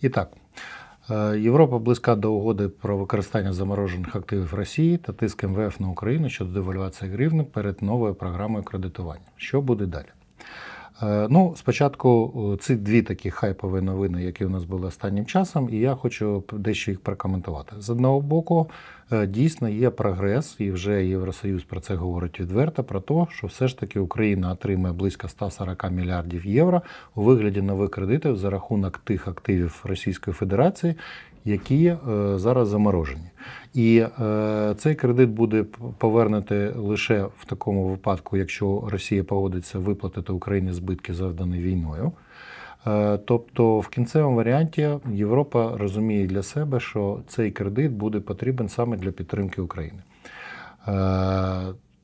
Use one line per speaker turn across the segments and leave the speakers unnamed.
І так, е, Європа близька до угоди про використання заморожених активів Росії та тиск МВФ на Україну щодо девальвації гривни перед новою програмою кредитування. Що буде далі? Е, Ну, спочатку е, ці дві такі хайпові новини, які у нас були останнім часом, і я хочу дещо їх прокоментувати. З одного боку, е, дійсно є прогрес, і вже Євросоюз про це говорить відверто, про те, що все ж таки Україна отримає близько 140 мільярдів євро у вигляді нових кредитів за рахунок тих активів Російської Федерації, які е, зараз заморожені. І е, цей кредит буде повернути лише в такому випадку, якщо Росія погодиться виплатити Україні збитки, завдані війною. Е, Тобто, в кінцевому варіанті Європа розуміє для себе, що цей кредит буде потрібен саме для підтримки України. Е,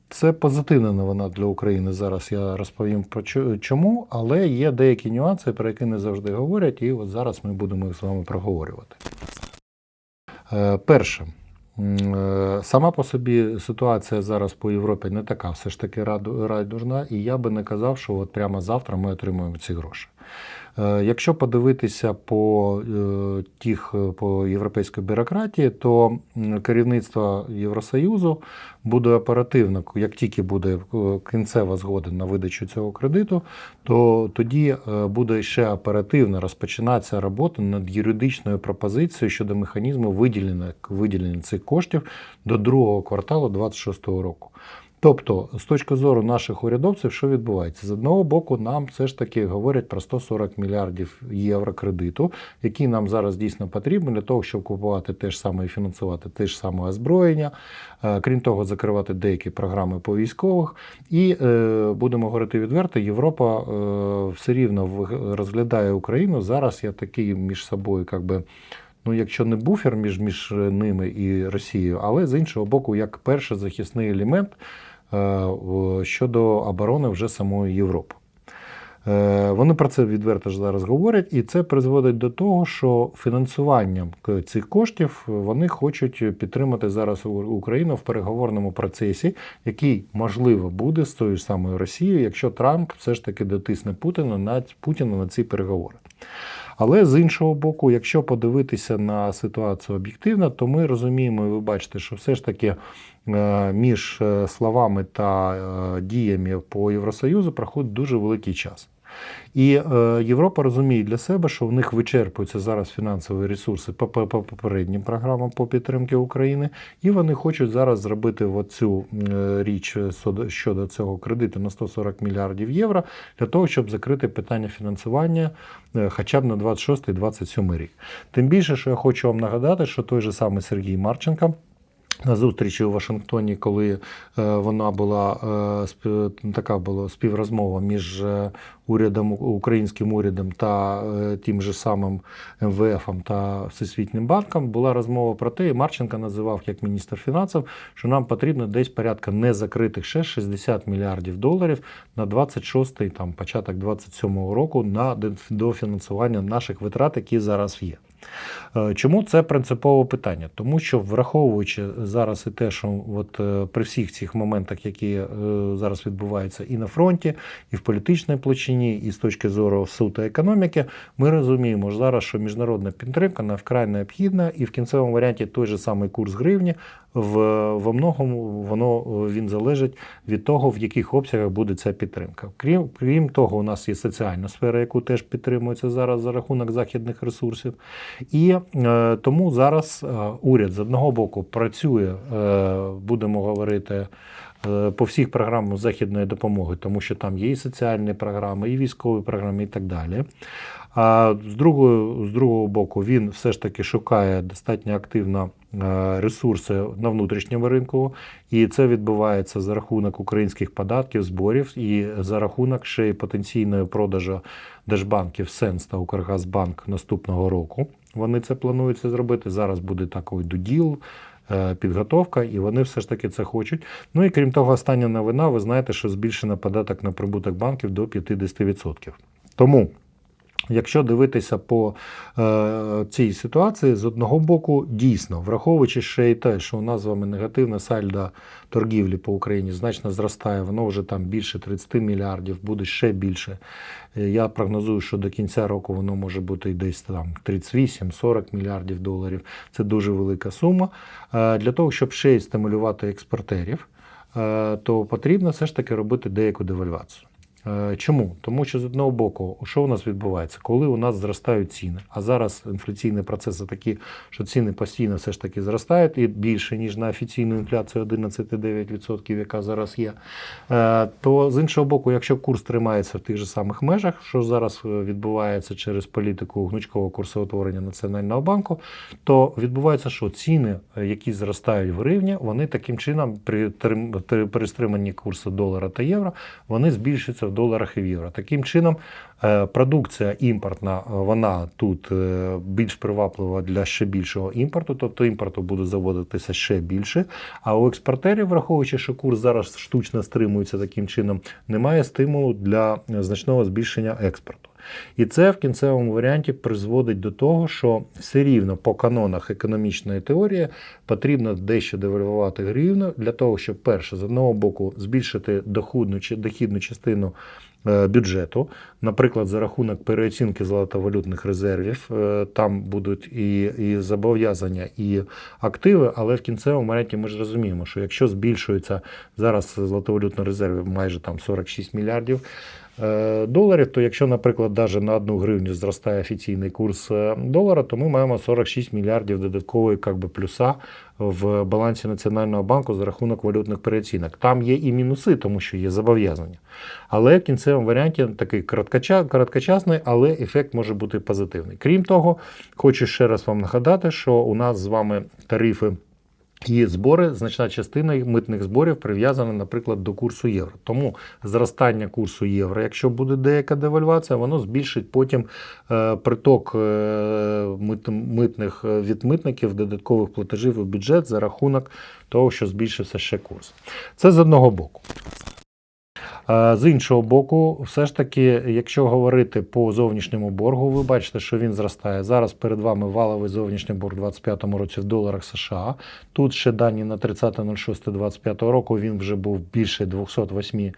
Це позитивна новина для України. Зараз я розповім про чому, але є деякі нюанси, про які не завжди говорять, і от зараз ми будемо їх з вами проговорювати. Е, Перше, е, сама по собі ситуація зараз по Європі не така все ж таки райдужна, і я би не казав, що от прямо завтра ми отримаємо ці гроші. Е, Якщо подивитися по е, тих е, по європейській бюрократії, то керівництво Євросоюзу буде оперативно, як тільки буде кінцева згода на видачу цього кредиту, то тоді буде ще оперативно розпочинатися робота над юридичною пропозицією щодо механізму виділення, виділення цих коштів до другого кварталу 2026 року. Тобто, з точки зору наших урядовців, що відбувається? З одного боку, нам все ж таки говорять про 140 мільярдів євро кредиту, які нам зараз дійсно потрібні для того, щоб купувати те ж саме і фінансувати те ж саме озброєння, Е, крім того, закривати деякі програми по військових. І е, будемо говорити відверто, Європа е, все рівно розглядає Україну. Зараз я такий між собою, як би. Ну, якщо не буфер між, між ними і Росією, але з іншого боку, як перший захисний елемент щодо оборони вже самої Європи. Е, Вони про це відверто ж зараз говорять, і це призводить до того, що фінансуванням цих коштів вони хочуть підтримати зараз Україну в переговорному процесі, який можливо буде з тою ж самою Росією, якщо Трамп все ж таки дотисне Путіна на Путіна на ці переговори. Але з іншого боку, якщо подивитися на ситуацію об'єктивно, то ми розуміємо, і ви бачите, що все ж таки е, між е, словами та е, діями по Євросоюзу проходить дуже великий час. І е, Європа розуміє для себе, що в них вичерпуються зараз фінансові ресурси по, по, по попереднім програмам по підтримці України, і вони хочуть зараз зробити оцю е, річ щодо- щодо цього кредиту на 140 мільярдів євро для того, щоб закрити питання фінансування е, хоча б на 26-27 рік. Тим більше, що я хочу вам нагадати, що той же самий Сергій Марченко. На зустрічі у Вашингтоні, коли е, вона була е, спів, така була співрозмова між е, урядом українським урядом та тим же самим МВФ та Всесвітнім банком, була розмова про те, і Марченко називав як міністр фінансів, що нам потрібно десь порядка незакритих ще 60 мільярдів доларів на 26-й, там початок 27-го року на дофінансування наших витрат, які зараз є. Е, Чому це принципове питання? Тому що враховуючи зараз і те, що от е, при всіх цих моментах, які е, зараз відбуваються і на фронті, і в політичній площині, і з точки зору та економіки, ми розуміємо ж зараз, що міжнародна підтримка на вкрай необхідна, і в кінцевому варіанті той же самий курс гривні в во многому воно він залежить від того, в яких обсягах буде ця підтримка. Крім крім того, у нас є соціальна сфера, яку теж підтримується зараз за рахунок західних ресурсів. І е, тому зараз е, уряд з одного боку працює, е, будемо говорити. По всіх програмах західної допомоги, тому що там є і соціальні програми, і військові програми, і так далі. А з другого, з другого боку, він все ж таки шукає достатньо активно ресурси на внутрішньому ринку, і це відбувається за рахунок українських податків, зборів і за рахунок ще й потенційної продажу держбанків Сенс та Укргазбанк наступного року. Вони це плануються зробити. Зараз буде такий дуділ. е, Підготовка, і вони все ж таки це хочуть. Ну і крім того, остання новина, ви знаєте, що збільшено податок на прибуток банків до 50%. Тому Якщо дивитися по е, цій ситуації, з одного боку, дійсно, враховуючи ще й те, що у нас з вами негативне сальдо торгівлі по Україні значно зростає, воно вже там більше 30 мільярдів, буде ще більше. Е, Я прогнозую, що до кінця року воно може бути десь там 38-40 мільярдів доларів. Це дуже велика сума. Е, Для того, щоб ще й стимулювати експортерів, е, то потрібно все ж таки робити деяку девальвацію. Е, Чому? Тому що з одного боку, що у нас відбувається, коли у нас зростають ціни, а зараз інфляційні процеси такі, що ціни постійно все ж таки зростають і більше, ніж на офіційну інфляцію 11,9%, яка зараз є. е, То з іншого боку, якщо курс тримається в тих же самих межах, що зараз е, відбувається через політику гнучкового курсоутворення Національного банку, то відбувається, що ціни, які зростають в гривні, вони таким чином при трим- при- при стриманні курсу долара та євро, вони збільшуються в доларах і в євро. Таким чином, е, продукція імпортна, е, вона тут е, більш приваблива для ще більшого імпорту, тобто імпорту буде заводитися ще більше. А у експортерів, враховуючи, що курс зараз штучно стримується таким чином, немає стимулу для значного збільшення експорту. І це в кінцевому варіанті призводить до того, що все рівно по канонах економічної теорії потрібно дещо девальвувати гривну для того, щоб перше з одного боку збільшити доходну чи дохідну частину е, бюджету, наприклад, за рахунок переоцінки золотовалютних резервів, е, там будуть і, і зобов'язання, і активи, але в кінцевому варіанті ми ж розуміємо, що якщо збільшується зараз золотовалютні резерви майже там 46 мільярдів. Е, Доларів, то якщо, наприклад, навіть на одну гривню зростає офіційний курс е, долара, то ми маємо 46 мільярдів додаткової как би, плюса в балансі Національного банку за рахунок валютних переоцінок. Там є і мінуси, тому що є зобов'язання. Але в кінцевому варіанті такий короткоча- короткочасний, але ефект може бути позитивний. Крім того, хочу ще раз вам нагадати, що у нас з вами тарифи. І збори, значна частина митних зборів прив'язана, наприклад, до курсу євро. Тому зростання курсу євро, якщо буде деяка девальвація, воно збільшить потім е, приток е, мит, митних відмитників, від митників додаткових платежів у бюджет за рахунок того, що збільшився ще курс. Це з одного боку. З іншого боку, все ж таки, якщо говорити по зовнішньому боргу, ви бачите, що він зростає. Зараз перед вами валовий зовнішній борг у 2025 році в доларах США. Тут ще дані на 30.06.25 року він вже був більше 208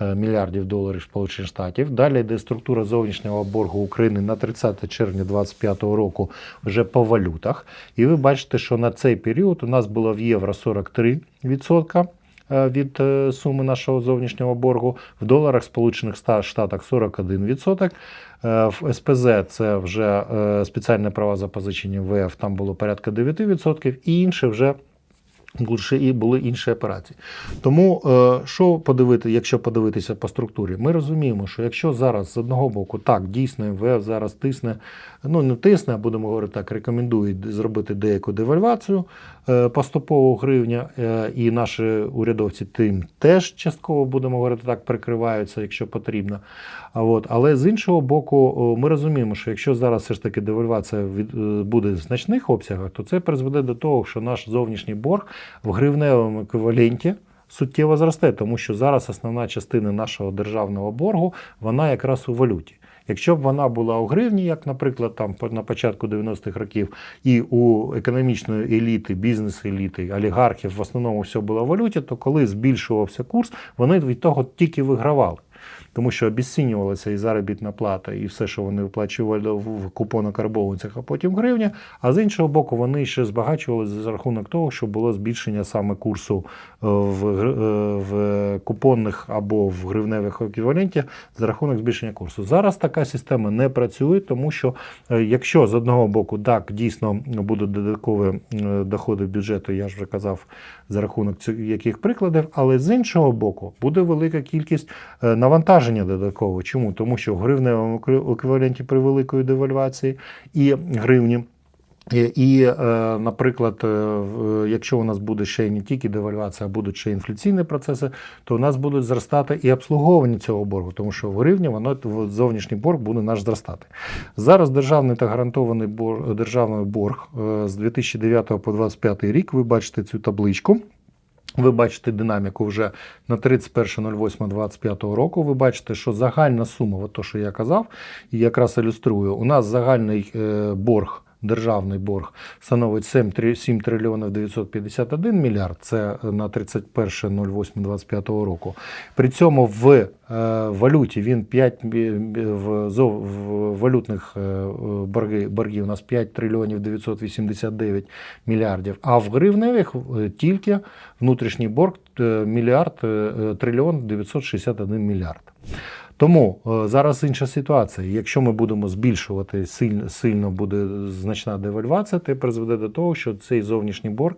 е, мільярдів доларів Сполучених Штатів. Далі йде структура зовнішнього боргу України на 30 червня 2025 року вже по валютах. І ви бачите, що на цей період у нас було в євро 43% е, від е, суми нашого зовнішнього боргу, в доларах Сполучених Штатах 41%. Е, В СПЗ це вже е, спеціальні права запозичення ВФ, там було порядка 9%, і інше вже і були інші операції. Тому, е, що подивити, якщо подивитися по структурі, ми розуміємо, що якщо зараз з одного боку так дійсно МВФ зараз тисне, ну не тисне, а будемо говорити так, рекомендує зробити деяку девальвацію е, поступово гривня, е, і наші урядовці тим теж частково будемо говорити так, прикриваються, якщо потрібно. А от, але з іншого боку, ми розуміємо, що якщо зараз все ж таки девальвація е, буде в значних обсягах, то це призведе до того, що наш зовнішній борг в гривневому еквіваленті суттєво зросте, тому що зараз основна частина нашого державного боргу вона якраз у валюті. Якщо б вона була у гривні, як, наприклад, там на початку 90-х років, і у економічної еліти, бізнес-еліти, олігархів в основному все було в валюті, то коли збільшувався курс, вони від того тільки вигравали. Тому що обіцінювалася і заробітна плата, і все, що вони виплачували в в купонокарбованцях, а потім гривні. А з іншого боку, вони ще збагачувалися за рахунок того, що було збільшення саме курсу е, в, е, в купонних або в гривневих еквіваленті за рахунок збільшення курсу. Зараз така система не працює, тому що е, якщо з одного боку так дійсно будуть додаткові доходи бюджету, я ж вже казав за рахунок яких прикладів, але з іншого боку буде велика кількість е, навантаження додаткового. Чому? Тому що в гривневому еквіваленті при великої девальвації і гривні. І, е, наприклад, е, якщо у нас буде ще не тільки девальвація, а будуть ще інфляційні процеси, то у нас будуть зростати і обслуговування цього боргу, тому що в гривні воно зовнішній борг буде наш зростати. Зараз державний та гарантований борг, державний борг е, з 2009 по 2025 рік. Ви бачите цю табличку. Ви бачите динаміку вже на 31.08.25 року. Ви бачите, що загальна сума, от то, що я казав, і якраз ілюструю, у нас загальний е, борг. Державний борг становить 7, трі- 7 трильйонів 951 мільярд, це на 31.08.25 року. При цьому в е, валюті він 5 мі- мі- в, в валютних е, борги, боргів у нас 5 трильйонів 989 мільярдів, а в гривневих е, тільки внутрішній борг е, мільярд е, е, трильйон 961 мільярд. Тому е, зараз інша ситуація. Якщо ми будемо збільшувати сильно, сильно буде значна девальвація, це призведе до того, що цей зовнішній борг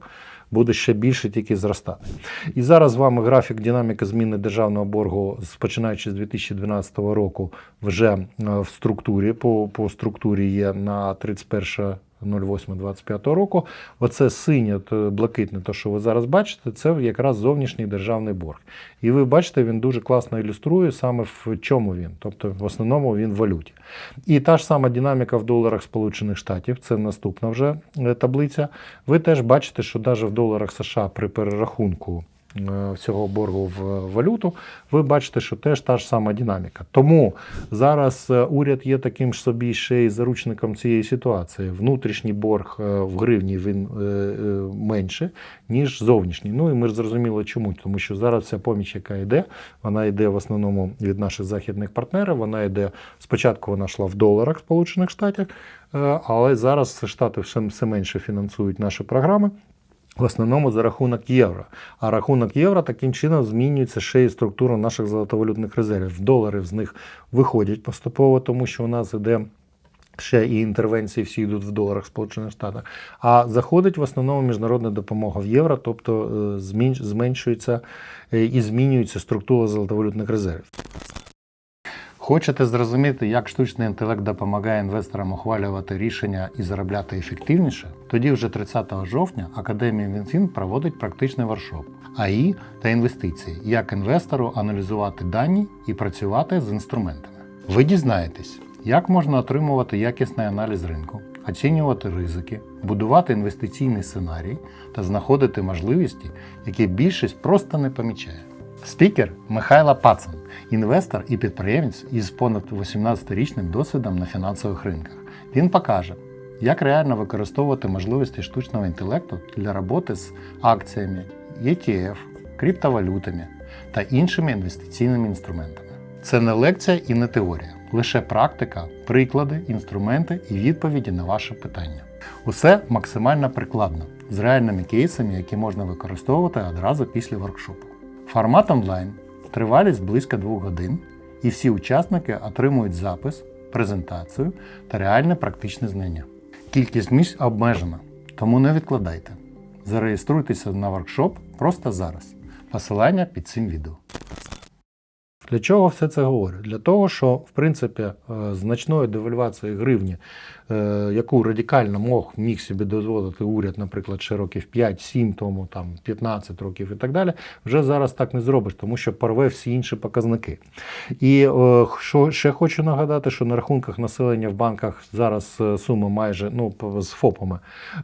буде ще більше тільки зростати. І зараз з вами графік динаміки зміни державного боргу, починаючи з 2012 року, вже е, в структурі. По, по структурі є на 31 08-25 року. Оце синє, блакитне, то що ви зараз бачите, це якраз зовнішній державний борг. І ви бачите, він дуже класно ілюструє саме в чому він. Тобто, в основному він в валюті. І та ж сама динаміка в доларах Сполучених Штатів, це наступна вже е, таблиця. Ви теж бачите, що навіть в доларах США при перерахунку е, всього боргу в валюту, ви бачите, що теж та ж сама динаміка. Тому зараз е, уряд є таким ж собі ще й заручником цієї ситуації. Внутрішній борг е, в гривні він менше, ніж зовнішній. Ну і ми ж зрозуміли чому. Тому що зараз вся поміч, яка йде, вона йде в основному від наших західних партнерів. Вона йде спочатку, вона йшла в доларах Сполучених Штатів, але зараз Штати все менше фінансують наші програми. В основному за рахунок євро. А рахунок євро таким чином змінюється ще і структура наших золотовалютних резервів. Долари з них виходять поступово, тому що у нас іде. Ще і інтервенції всі йдуть в доларах Сполучених Штатів. А заходить в основному міжнародна допомога в євро, тобто е, зменшується е, і змінюється структура золотовалютних резервів. Хочете зрозуміти, як штучний інтелект допомагає інвесторам ухвалювати рішення і заробляти ефективніше? Тоді вже 30 жовтня Академія Мінфін проводить практичний воркшоп АІ та інвестиції, як інвестору аналізувати дані і працювати з інструментами. Ви дізнаєтесь, як можна отримувати якісний аналіз ринку, оцінювати ризики, будувати інвестиційний сценарій та знаходити можливості, які більшість просто не помічає. Спікер Михайло Пацан, інвестор і підприємець із понад 18-річним досвідом на фінансових ринках. Він покаже, як реально використовувати можливості штучного інтелекту для роботи з акціями, ETF, криптовалютами та іншими інвестиційними інструментами. Це не лекція і не теорія, лише практика, приклади, інструменти і відповіді на ваші питання. Усе максимально прикладно, з реальними кейсами, які можна використовувати одразу після воркшопу. Формат онлайн, тривалість близько 2 годин, і всі учасники отримують запис, презентацію та реальне практичне знання. Кількість місць обмежена, тому не відкладайте. Зареєструйтеся на воркшоп просто зараз. Посилання під цим відео. Для чого все це говорю? Для того, що в принципі е, значної девальвації гривні, е, яку радикально мог міг собі дозволити уряд, наприклад, ще років 5-7 тому, там 15 років і так далі, вже зараз так не зробиш, тому що порве всі інші показники. І е, що ще хочу нагадати, що на рахунках населення в банках зараз сума майже ну з ФОПами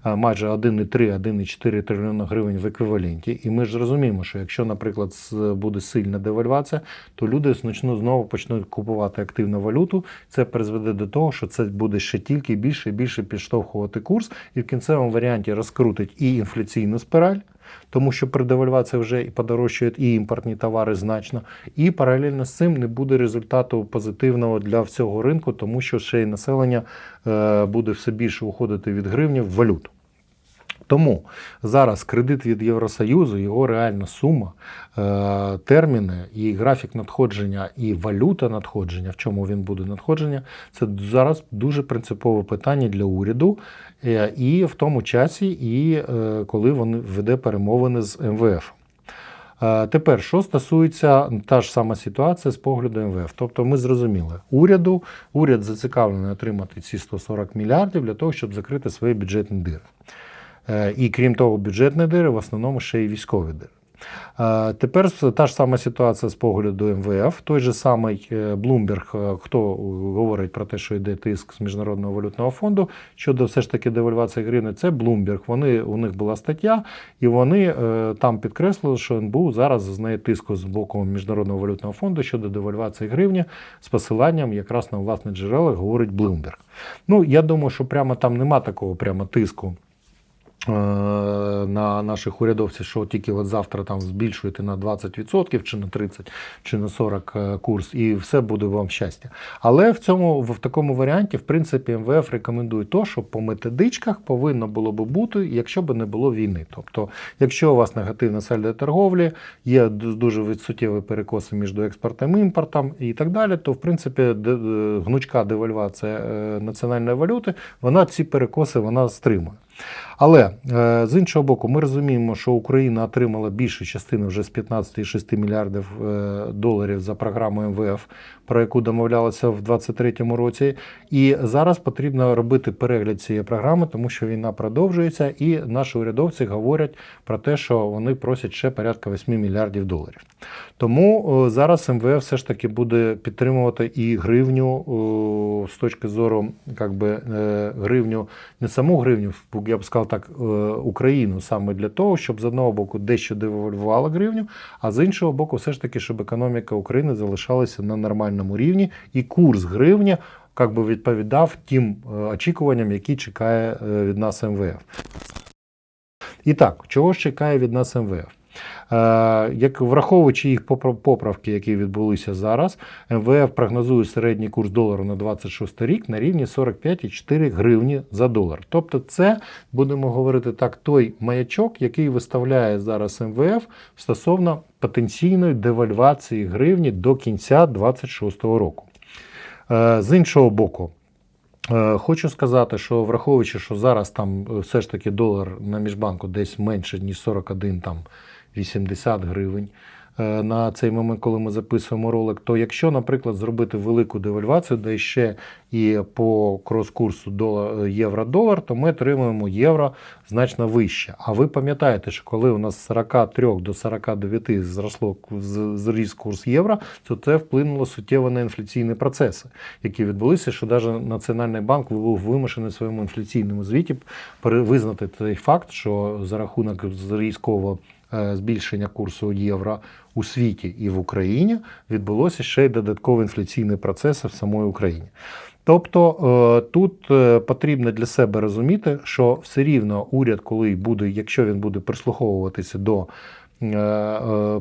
майже 1,3-1,4 трильйона гривень в еквіваленті. І ми ж розуміємо, що якщо, наприклад, буде сильна девальвація, то люди значно знову почнуть купувати активну валюту. Це призведе до того, що це буде ще тільки більше і більше підштовхувати курс, і в кінцевому варіанті розкрутить і інфляційну спираль. Тому що при девальвації вже і подорожчають і імпортні товари значно, і паралельно з цим не буде результату позитивного для всього ринку, тому що ще й населення е, буде все більше уходити від гривні в валюту. Тому зараз кредит від Євросоюзу, його реальна сума, е, терміни і графік надходження, і валюта надходження, в чому він буде надходження, це зараз дуже принципове питання для уряду, е, і в тому часі, і е, коли вони веде перемовини з МВФ. Тепер, що стосується та ж сама ситуація з погляду МВФ. Тобто ми зрозуміли, уряду, уряд зацікавлений отримати ці 140 мільярдів для того, щоб закрити свої бюджетні дири. Е, І крім того, бюджетні дири в основному ще й військові дири. Е, Тепер та ж сама ситуація з погляду МВФ. Той же самий Bloomberg, е, хто говорить про те, що йде тиск з міжнародного валютного фонду щодо все ж таки девальвації гривни, це Bloomberg. Вони у них була стаття, і вони там підкреслили, що НБУ зараз зазнає тиску з боку міжнародного валютного фонду щодо девальвації гривні з посиланням якраз на власне джерела говорить Bloomberg. Ну я думаю, що прямо там нема такого прямо тиску. Е, На наших урядовців, що тільки от завтра там збільшуєте на 20% чи на 30, чи на 40 е, курс, і все буде вам щастя. Але в цьому в такому варіанті, в принципі, МВФ рекомендує то, що по методичках повинно було би бути, якщо б не було війни. Тобто, якщо у вас негативна сальдо торговлі, є дуже суттєві перекоси між експортом і імпортом і так далі, то в принципі гнучка девальвація е, національної валюти, вона ці перекоси вона стримує. Але е, з іншого боку, ми розуміємо, що Україна отримала більшу частину вже з 15,6 мільярдів е, доларів за програмою МВФ, про яку домовлялися в 2023 році. І зараз потрібно робити перегляд цієї програми, тому що війна продовжується, і наші урядовці говорять про те, що вони просять ще порядка 8 мільярдів доларів. Тому е, зараз МВФ все ж таки буде підтримувати і гривню з точки зору, як би, е, гривню, не саму гривню, я б сказав так, е, Україну саме для того, щоб з одного боку дещо девальвувала гривню, а з іншого боку, все ж таки, щоб економіка України залишалася на нормальному рівні, і курс гривні як би відповідав тим е, очікуванням, які чекає е, від нас МВФ. І так, чого ж чекає від нас МВФ? Е, Як враховуючи їх поправки, які відбулися зараз, МВФ прогнозує середній курс долару на 26 рік на рівні 45,4 гривні за долар. Тобто, це будемо говорити так, той маячок, який виставляє зараз МВФ стосовно потенційної девальвації гривні до кінця 2026 року. Е, З іншого боку, е, хочу сказати, що враховуючи, що зараз там все ж таки долар на міжбанку десь менше, ніж 41 там 80 гривень е, на цей момент, коли ми записуємо ролик, то якщо, наприклад, зробити велику девальвацію, де ще і по крос-курсу е, євро-долар, то ми отримуємо євро значно вище. А ви пам'ятаєте, що коли у нас з 43 до 49 зросло зріс курс євро, то це вплинуло суттєво на інфляційні процеси, які відбулися, що навіть Національний банк був вимушений в своєму інфляційному звіті визнати цей факт, що за рахунок різкого е, збільшення курсу євро у світі і в Україні відбулося ще й додаткові інфляційні процеси в самій Україні. Тобто е, тут е, потрібно для себе розуміти, що все рівно уряд, коли буде, якщо він буде прислуховуватися до е, е,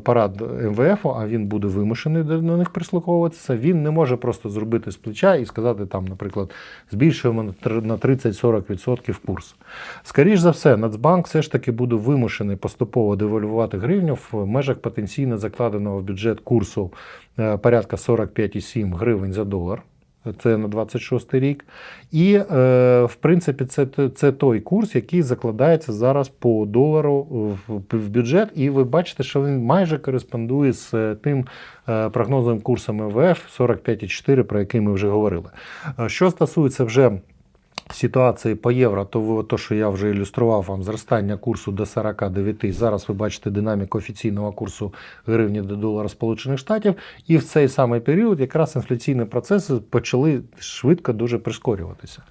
парад МВФ, а він буде вимушений до них прислуховуватися, він не може просто зробити з плеча і сказати, там, наприклад, збільшуємо на на 30-40% курс. Скоріше за все, Нацбанк все ж таки буде вимушений поступово девальвувати гривню в межах потенційно закладеного в бюджет курсу е, порядка 45,7 гривень за долар. Це на 26 рік. І, е, в принципі, це, це той курс, який закладається зараз по долару в, в бюджет. І ви бачите, що він майже кореспондує з е, тим е, прогнозовим курсом МВФ 45,4, про який ми вже говорили. Е, Що стосується вже ситуації по євро, то то, що я вже ілюстрував вам зростання курсу до 49. Зараз ви бачите динаміку офіційного курсу гривні до долара Сполучених Штатів. І в цей самий період якраз інфляційні процеси почали швидко дуже прискорюватися.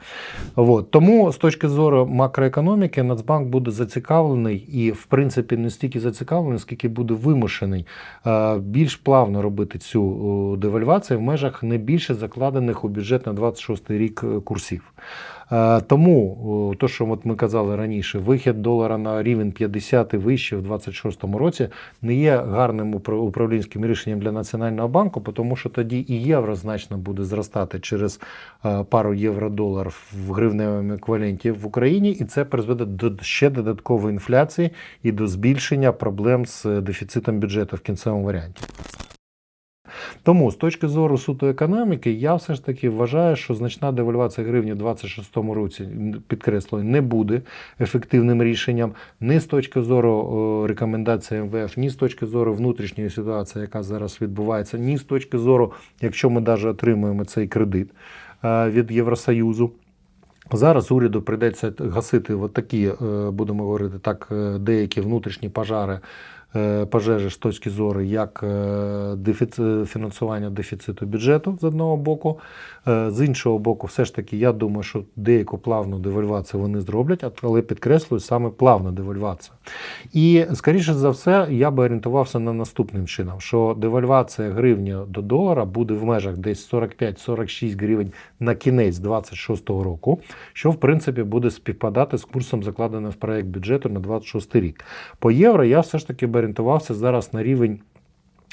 От. Тому з точки зору макроекономіки Нацбанк буде зацікавлений і, в принципі, не стільки зацікавлений, скільки буде вимушений е, більш плавно робити цю девальвацію в межах не більше закладених у бюджет на 26 рік е, курсів. Е, Тому то, що от ми казали раніше, вихід долара на рівень 50 і вище в 26-му році не є гарним упра- управлінським рішенням для Національного банку, тому що тоді і євро значно буде зростати через е, пару євро-долар в гривневому еквіваленті в Україні, і це призведе до ще додаткової інфляції і до збільшення проблем з дефіцитом бюджету в кінцевому варіанті. Тому з точки зору суто економіки, я все ж таки вважаю, що значна девальвація гривні в 26-му році, підкреслюю, не буде ефективним рішенням ні з точки зору рекомендацій МВФ, ні з точки зору внутрішньої ситуації, яка зараз відбувається, ні з точки зору, якщо ми навіть отримуємо цей кредит е, від Євросоюзу. Зараз уряду прийдеться гасити от такі, е, будемо говорити так, е, деякі внутрішні пожари пожежі з точки зору як е, дефіци- фінансування дефіциту бюджету з одного боку. Е, З іншого боку, все ж таки, я думаю, що деяку плавну девальвацію вони зроблять, але підкреслюю саме плавну девальвацію. І, скоріше за все, я би орієнтувався на наступним чином, що девальвація гривні до долара буде в межах десь 45-46 гривень на кінець 26 року, що в принципі буде співпадати з курсом, закладеним в проект бюджету на 26 рік. По євро я все ж таки би орієнтувався зараз на рівень.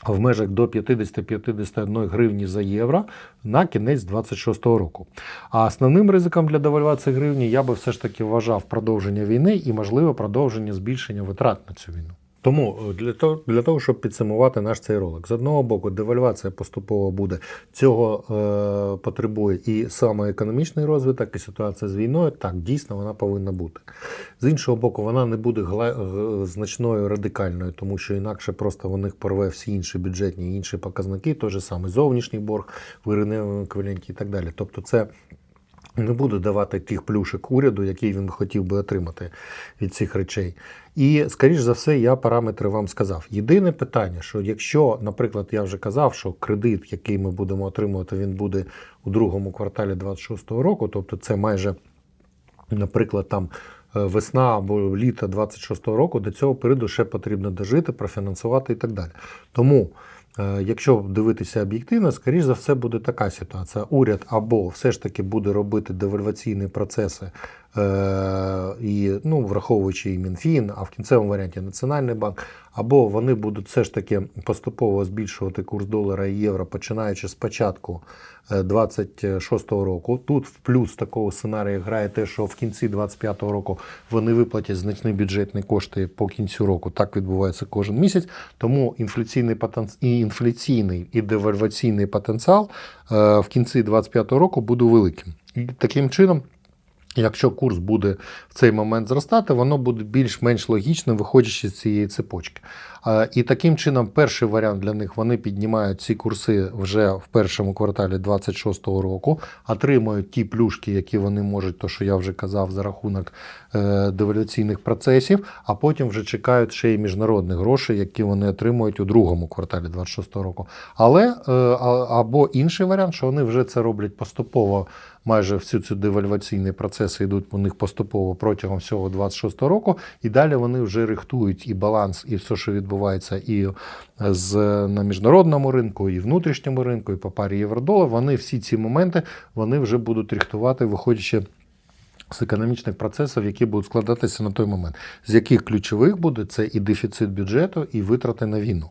В межах до 50-51 гривні за євро на кінець 26 року. А основним ризиком для девальвації гривні я би все ж таки вважав продовження війни і, можливо, продовження збільшення витрат на цю війну. Тому е, для того, для того, щоб підсумувати наш цей ролик, з одного боку, девальвація поступово буде цього е, потребує і саме економічний розвиток, і ситуація з війною. Так, дійсно, вона повинна бути. З іншого боку, вона не буде е, значною радикальною, тому що інакше просто у них порве всі інші бюджетні інші показники, той же самий зовнішній борг в гривневому еквіваленті і так далі. Тобто, це не буде давати тих плюшек уряду, який він хотів би отримати від цих речей. І, скоріш за все, я параметри вам сказав. Єдине питання, що якщо, наприклад, я вже казав, що кредит, який ми будемо отримувати, він буде у другому кварталі 26-го року, тобто це майже, наприклад, там. е, Весна або літо 26-го року до цього періоду ще потрібно дожити, профінансувати і так далі. Тому, якщо дивитися об'єктивно, скоріш за все буде така ситуація. Уряд або все ж таки буде робити девальваційні процеси, е, і, ну, враховуючи і Мінфін, а в кінцевому варіанті Національний банк, або вони будуть все ж таки поступово збільшувати курс долара і євро, починаючи з початку 26-го року. Тут в плюс такого сценарію грає те, що в кінці 25-го року вони виплатять значні бюджетні кошти по кінцю року. Так відбувається кожен місяць. Тому інфляційний потенціал і інфляційний і девальваційний потенціал е, в кінці 25-го року буде великим. І таким чином. Якщо курс буде в цей момент зростати, воно буде більш-менш логічно, виходячи з цієї цепочки. І таким чином, перший варіант для них вони піднімають ці курси вже в першому кварталі 26-го року, отримують ті плюшки, які вони можуть, то що я вже казав, за рахунок е, девалюційних процесів, а потім вже чекають ще й міжнародних грошей, які вони отримують у другому кварталі 26-го року. Але е, або інший варіант, що вони вже це роблять поступово. Майже всю ці девальваційні процеси йдуть у них поступово протягом всього 26-го року, і далі вони вже рихтують і баланс, і все, що відбувається, і з на міжнародному ринку, і внутрішньому ринку, і по парі євро-долар. Вони всі ці моменти вони вже будуть рихтувати, виходячи. З економічних процесів, які будуть складатися на той момент, з яких ключових буде це і дефіцит бюджету, і витрати на війну.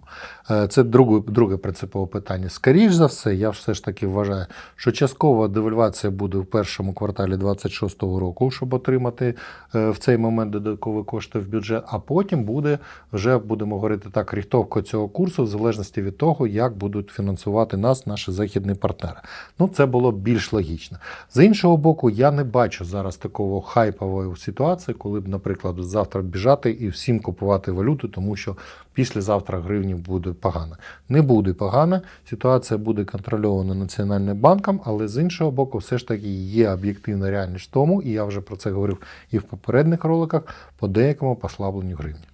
Е, Це друге, друге принципове питання. Скоріш за все, я все ж таки вважаю, що часткова девальвація буде в першому кварталі 26-го року, щоб отримати е, в цей момент додаткові кошти в бюджет. А потім буде вже будемо говорити так, ріхтовка цього курсу в залежності від того, як будуть фінансувати нас наші західні партнери. Ну, це було більш логічно. З іншого боку, я не бачу зараз такого хайпової ситуації, коли б, наприклад, завтра біжати і всім купувати валюту, тому що післязавтра гривні буде погано. Не буде погано, ситуація буде контрольована Національним банком, але з іншого боку, все ж таки є об'єктивна реальність тому, і я вже про це говорив і в попередніх роликах, по деякому послабленню гривні.